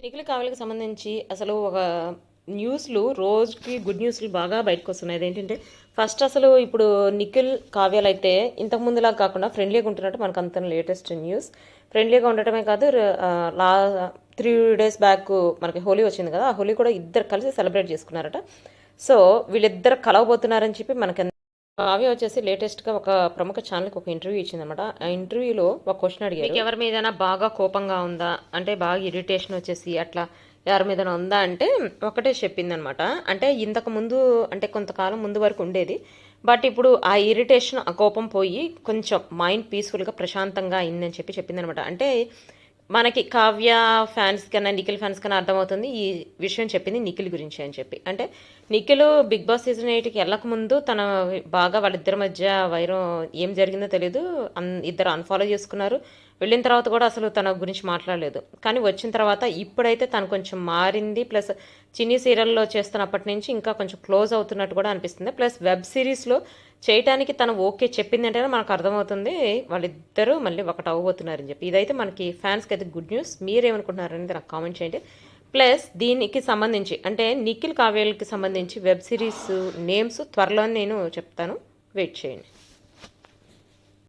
నిఖిల్ కావలికి సంబంధించి అసలు ఒక న్యూస్లు రోజుకి గుడ్ న్యూస్లు బాగా బయటకు వస్తున్నాయి అదేంటంటే ఫస్ట్ అసలు ఇప్పుడు నిఖిల్ కావ్యాలు అయితే ఇంతకు ముందులా కాకుండా ఫ్రెండ్లీగా ఉంటున్నట్టు మనకు అంత లేటెస్ట్ న్యూస్. ఫ్రెండ్లీగా ఉండటమే కాదు లా త్రీ డేస్ బ్యాక్ మనకి హోలీ వచ్చింది కదా ఆ హోలీ కూడా ఇద్దరు కలిసి సెలబ్రేట్ చేసుకున్నారట. సో వీళ్ళిద్దరు కలవబోతున్నారని చెప్పి మనకి కావ్య వచ్చేసి లేటెస్ట్గా ఒక ప్రముఖ ఛానల్కి ఒక ఇంటర్వ్యూ ఇచ్చిందన్నమాట. ఆ ఇంటర్వ్యూలో ఒక క్వశ్చన్ అడిగారు. మీకు ఎవరి మీదైనా బాగా కోపంగా ఉందా? అంటే బాగా ఇరిటేషన్ వచ్చేసి అట్లా ఎవరి మీద ఉందా అంటే ఒకటే చెప్పింది అనమాట అంటే ఇంతకు ముందు అంటే కొంతకాలం ముందు వరకు ఉండేది. బట్ ఇప్పుడు ఆ ఇరిటేషన్ ఆ కోపం పోయి కొంచెం మైండ్ పీస్ఫుల్గా ప్రశాంతంగా అయిందని చెప్పి చెప్పింది అనమాట అంటే మనకి కావ్య ఫ్యాన్స్ కన్నా నిఖిల్ ఫ్యాన్స్ కన్నా అర్థమవుతుంది ఈ విషయం చెప్పింది నిఖిల్ గురించి అని చెప్పి. అంటే నిఖిల్ బిగ్ బాస్ సీజన్ ఎయిట్కి వెళ్ళకముందు తన బాగా వాళ్ళిద్దరి మధ్య వైరం ఏం జరిగిందో తెలియదు అన్ ఇద్దరు అన్ఫాలో చేసుకున్నారు. వెళ్ళిన తర్వాత కూడా అసలు తన గురించి మాట్లాడలేదు. కానీ వచ్చిన తర్వాత ఇప్పుడైతే తను కొంచెం మారింది. ప్లస్ చిన్ని సీరియల్లో చేస్తున్నప్పటి నుంచి ఇంకా కొంచెం క్లోజ్ అవుతున్నట్టు కూడా అనిపిస్తుంది. ప్లస్ వెబ్ సిరీస్లో చేయటానికి తను ఓకే చెప్పింది అంటే మనకు అర్థమవుతుంది. వాళ్ళిద్దరూ మళ్ళీ ఒకటి అవ్వబోతున్నారని చెప్పి. ఇదైతే మనకి ఫ్యాన్స్కి అయితే గుడ్ న్యూస్ మీరేమనుకుంటున్నారనేది నాకు కామెంట్ చేయండి. ప్లస్ దీనికి సంబంధించి అంటే నిఖిల్ కావ్యాలకి సంబంధించి వెబ్ సిరీస్ నేమ్స్ త్వరలో నేను చెప్తాను. వెయిట్ చేయండి.